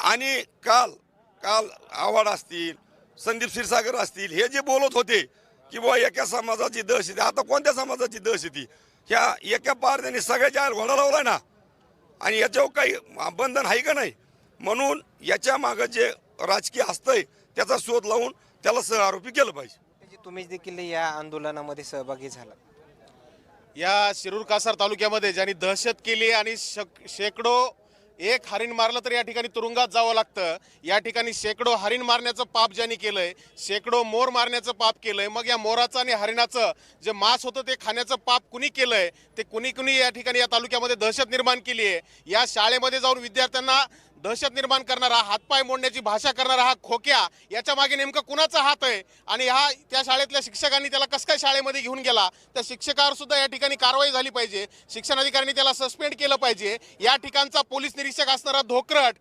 आणि काल काल आव्हाड असतील संदीप क्षीरसागर असतील हे जे बोलत होते की बुवा एका समाजाची दहशती आता कोणत्या समाजाची दहशती ह्या एका पार त्यांनी सगळ्याच्या घोडा लावलाय ना? आणि याच्यावर काही बंधन आहे का नाही? म्हणून याच्या मागं जे राजकीय असतंय त्याचा शोध लावून त्याला सह आरोपी केलं पाहिजे. म्हणजे तुम्ही देखील या आंदोलनामध्ये सहभागी झाला या शिरूर कासार तालुक्यामध्ये ज्यांनी दहशत केली आणि शक शेकडो एक हरिण मारलं तर या ठिकाणी तुरुंगात जावं लागतं. या ठिकाणी शेकडो हरिण मारण्याचं पाप ज्यांनी केलंय शेकडो मोर मारण्याचं पाप केलंय. मग या मोराचं आणि हरिणाचं जे मांस होतं ते खाण्याचं पाप कुणी केलंय? ते कुणी कुणी या ठिकाणी या तालुक्यामध्ये दहशत निर्माण केली आहे या शाळेमध्ये जाऊन विद्यार्थ्यांना दहशत निर्माण करणारा हातपाय मोडण्याची भाषा करणारा हा खोक्या याच्या मागे नेमकं कुणाचा हात आहे? आणि हा त्या शाळेतल्या शिक्षकांनी त्याला कसं काय शाळेमध्ये घेऊन गेला? त्या शिक्षकावर सुद्धा या ठिकाणी कारवाई झाली पाहिजे. शिक्षण अधिकाऱ्यांनी त्याला सस्पेंड केलं पाहिजे. या ठिकाणचा पोलीस निरीक्षक असणारा धोकरट